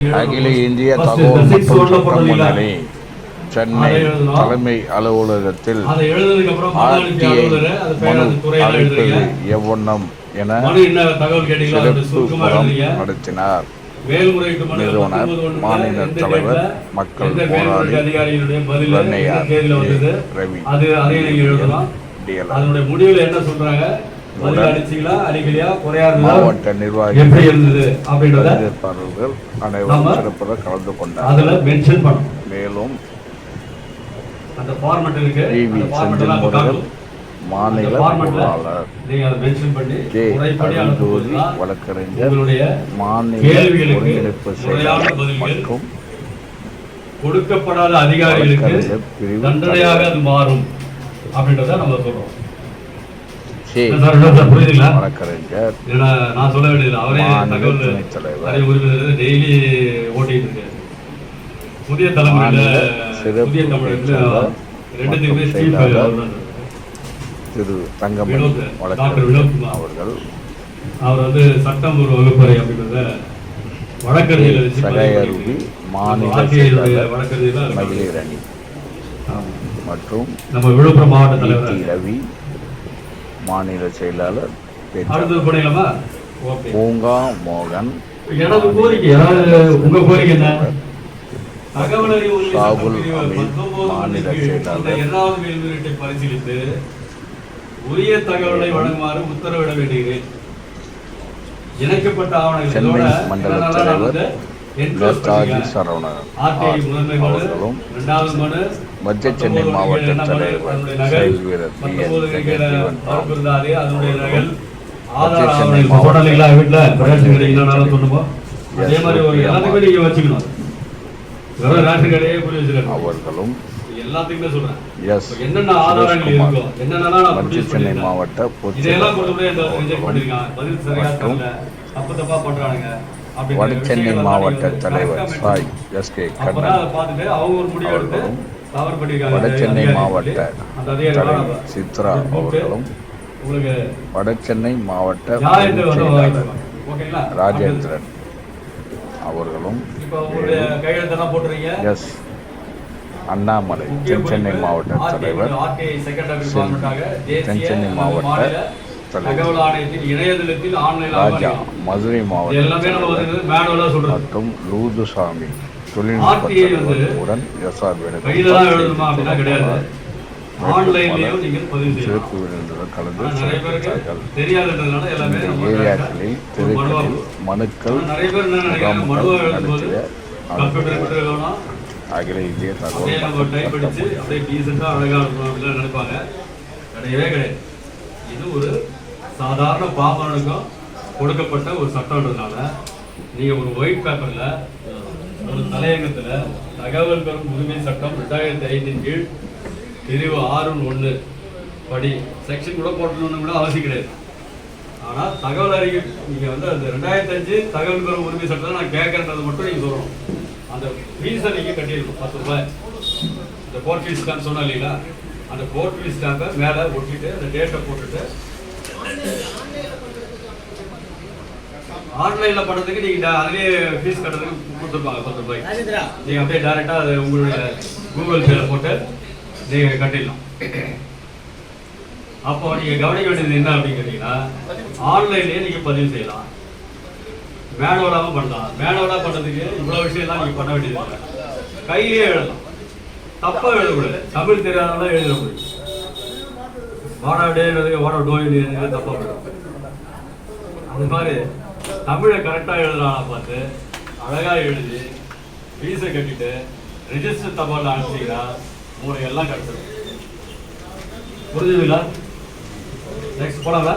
அகில இந்திய தகவல் மற்றும் word ல சட்ட போடுறீங்களா? முன்னணி சென்னை. தலைமை அலுவலகத்தில் ஆர்டிஐ மனு அளிப்பது எவ்வண்ணம் என சிறப்பு புறம் நடத்தினார். நிறுவனர், 19 ஒண்ணுல மாநில தலைவர், மக்கள் போராளி, ரவி. அதனுடைய முடிவுல என்ன சொல்றாங்க? மாவட்ட நிர்வாகி எப்படி இருந்தது அப்படின்றத பங்கேற்பாளர்கள் அனைவரும் நாம சிறப்பாக கலந்து கொண்டார் அதுல மென்ஷன் பண்ணணும். மேலும். மாநில பொருளாளர் வழக்கறிஞர் மாநில ஒருங்கிணைப்பு செயலாளர் மற்றும் கொடுக்கப்படாத அதிகாரிகளுக்கு தண்டனையாக அது மாறும் அப்படின்றத நம்ம சொல்றோம். சே என்ன சார் என்ன சார் புரியுதுங்களா வழக்கறிஞர் ஏன்னா நான் சொல்ல வேண்டியது அவரே தகவல் தலைவர். டெய்லி ஓட்டிட்டு இருக்காரு புதிய தலைமுறையில புதிய ரெண்டுத்துக்குமே திரு தங்கமணி வழக்கறிஞர். அவர்கள் அவர் வந்து சட்டம் ஒரு வகுப்பறை அப்படின்றத பதிவு சகாயருவி மாநில. மகளிர் அணி. மற்றும் நம்ம விழுப்புரம் மாவட்ட தலைவர் ரவி மாநில செயலாளர் பூங்கா மோகன். எனது கோரிக்கை உங்க கோரிக்கை என்ன? தகவல் அறிவு உரிமை சட்டம் சாகுல் பிரிவு அமீத், 19 மாநில செயலாளர். இரண்டாவது மேல்முறையீட்டை பரிசீலித்து உரிய தகவலை வழங்குமாறு உத்தரவிட வேண்டுகிறேன் இணைக்கப்பட்ட ஆவணங்களோட மண்டல தலைவர் சரவணன் அவர்களும் மத்திய சென்னை 19 மாவட்ட? தலைவர் அதனுடைய நகல் செயல் வீரர் பி என் 19 கீழ ஜெகஜீவன் ராம் பொறுப்பு இருந்தாரு, அதனுடைய நகல் மத்திய ஆதார சென்னை ஆவணங்கள் மாவட்ட போட்டீங்களா வீட்டுல ரேஷன் கடை என்னன்னாலும் சொல்லுங்க அதே மாதிரி ஒரு எஸ். எல்லாத்துக்குமே நீங்க வச்சுக்கணும். வெறும் ரேஷன் கடையே புரிய வச்சுக்கணும். அவர்களும் எல்லாத்துக்குமே சொல்றேன். எஸ் இப்ப என்னென்ன ஆதாரங்கள் சுரேஷ்குமார் இருக்கோ என்னென்னலாம் நான் மத்திய ப்ரொடியூஸ் சென்னை மாவட்ட இதெல்லாம் கொண்டு போய் பதில் சரியா தப்பு தப்பா பண்றானுங்க மாவட்ட தலைவர் சாய் எஸ் கே கண்ணன் அவர்களும் தவறு பண்ணிருக்காங்க. வட சென்னை அதிகாரிகள் மாவட்ட தலைவர் சித்ரா அவர்களும் உங்களுக்கு வட சென்னை மாவட்ட ராஜேந்திரன் அவர்களும் எஸ் அண்ணாமலை தென் சென்னை மாவட்ட தலைவர் தென் சென்னை மாவட்ட தலைவர் ராஜா மதுரை மாவட்ட எல்லாமே நம்ம தலைவர் வந்து மேனுவலா சொல்றோம் மற்றும் லூதுசாமி தொழில்நுட்பத்துடன் எஸ்ஆர் சிறப்பு விருந்தினர் கலந்து ஏரியாக்களில் தெருக்களில் மனுக்கள் நடத்திய அகில இந்திய தகவல் நினைப்பாங்க. கிடையவே கிடையாது. இது ஒரு சாதாரண பாமரனுக்கும் கொடுக்கப்பட்ட ஒரு சட்டம்ன்றதுனால நீங்கள் ஒரு ஒயிட் பேப்பரில் ஒரு தலையங்கத்தில் தகவல் பெறும் உரிமை சட்டம் ரெண்டாயிரத்தி ஐந்தின் கீழ் பிரிவு ஆறு ஒன்று படி. செக்ஷன் கூட போட்டணும்னு கூட அவசியம் கிடையாது. ஆனால் தகவல் அறிக்கை நீங்கள் வந்து அந்த ரெண்டாயிரத்தி அஞ்சு தகவல் பெறும் உரிமை சட்டத்தை நான் கேட்கறன்றது மட்டும் நீங்கள் சொல்லணும். அந்த ஃபீஸை நீங்கள் கட்டியிருக்கோம் பத்து ரூபாய். இந்த கோர்ட் ஃபீஸ் ஸ்டாம்ப் சொன்னோம் இல்லைங்களா? அந்த கோர்ட் ஃபீஸ் ஸ்டாம்பை மேலே ஒட்டிட்டு அந்த டேட்டை போட்டுட்டு ஆன்லைனில் பண்ணுறதுக்கு நீங்கள் அதுலேயே ஃபீஸ் கட்டுறதுக்கு கொடுத்துருப்பாங்க பத்து ரூபாய் நீங்கள் அப்படியே டேரெக்டாக அது உங்களுடைய கூகுள் பேல போட்டு நீங்கள் கட்டிடலாம். அப்போ நீங்கள் கவனிக்க வேண்டியது என்ன அப்படின்னு கேட்டீங்கன்னா ஆன்லைன்லேயே நீங்கள் பதிவு செய்யலாம். மேனுவலாகவும் பண்ணலாம். மேனுவலாக பண்ணுறதுக்கு இவ்வளோ விஷயம்லாம் நீங்கள் பண்ண வேண்டியது கையிலேயே எழுதலாம். தப்பாக எழுதக்கூடாது. தமிழ் தெரியாதவங்களாம் எழுதக்கூடாது வாடா டே எழுதுங்க வாடா டோய் எழுதுங்க தப்பாக அந்த மாதிரி தமிழை கரெக்டாக எழுதுறானா பார்த்து அழகாக எழுதி ஃபீஸை கட்டிட்டு ரெஜிஸ்டர் தபால் அனுப்பிச்சிங்கன்னா உங்களுக்கு எல்லாம் கிடச்சிடும் புரிஞ்சுதுங்களா? நெக்ஸ்ட் போலாங்களா?